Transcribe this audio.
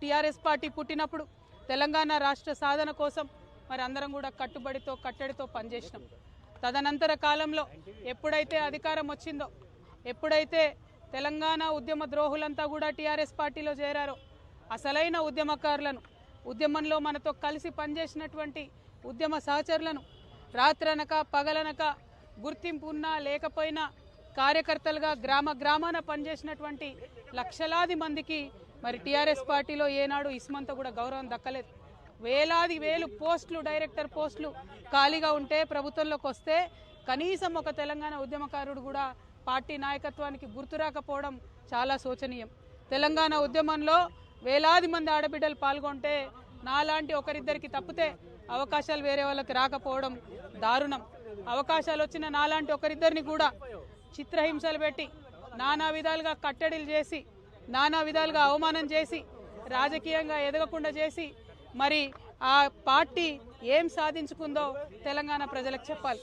TRS party పుట్టినప్పుడు తెలంగాణ రాష్ట్ర సాధన కోసం మరి అందరం కూడా కట్టుబడితో కట్టడితో పనిచేసినాం. తదనంతర కాలంలో ఎప్పుడైతే అధికారం వచ్చిందో ఎప్పుడైతే తెలంగాణ ఉద్యమ ద్రోహులంతా కూడా టీఆర్ఎస్ పార్టీలో చేరారో అసలైన ఉద్యమకారులను ఉద్యమంలో మనతో కలిసి పనిచేసినటువంటి ఉద్యమ సహచరులను రాత్రనక పగలనక గుర్తింపు ఉన్నా లేకపోయినా కార్యకర్తలుగా గ్రామ గ్రామాన పనిచేసినటువంటి లక్షలాది మందికి మరి టీఆర్ఎస్ పార్టీలో ఏనాడు ఇస్మంత కూడా గౌరవం దక్కలేదు. వేలాది వేలు పోస్టులు డైరెక్టర్ పోస్టులు ఖాళీగా ఉంటే ప్రభుత్వంలోకి వస్తే కనీసం ఒక తెలంగాణ ఉద్యమకారుడు కూడా పార్టీ నాయకత్వానికి గుర్తు రాకపోవడం చాలా శోచనీయం. తెలంగాణ ఉద్యమంలో వేలాది మంది ఆడబిడ్డలు పాల్గొంటే నాలాంటి ఒకరిద్దరికి తప్పితే అవకాశాలు వేరే వాళ్ళకి రాకపోవడం దారుణం. అవకాశాలు వచ్చిన నాలాంటి ఒకరిద్దరిని కూడా చిత్రహింసలు పెట్టి నానా విధాలుగా కట్టడిలు చేసి నానా విధాలుగా అవమానం చేసి రాజకీయంగా ఎదగకుండా చేసి మరి ఆ పార్టీ ఏం సాధించుకుందో తెలంగాణ ప్రజలకు చెప్పాలి.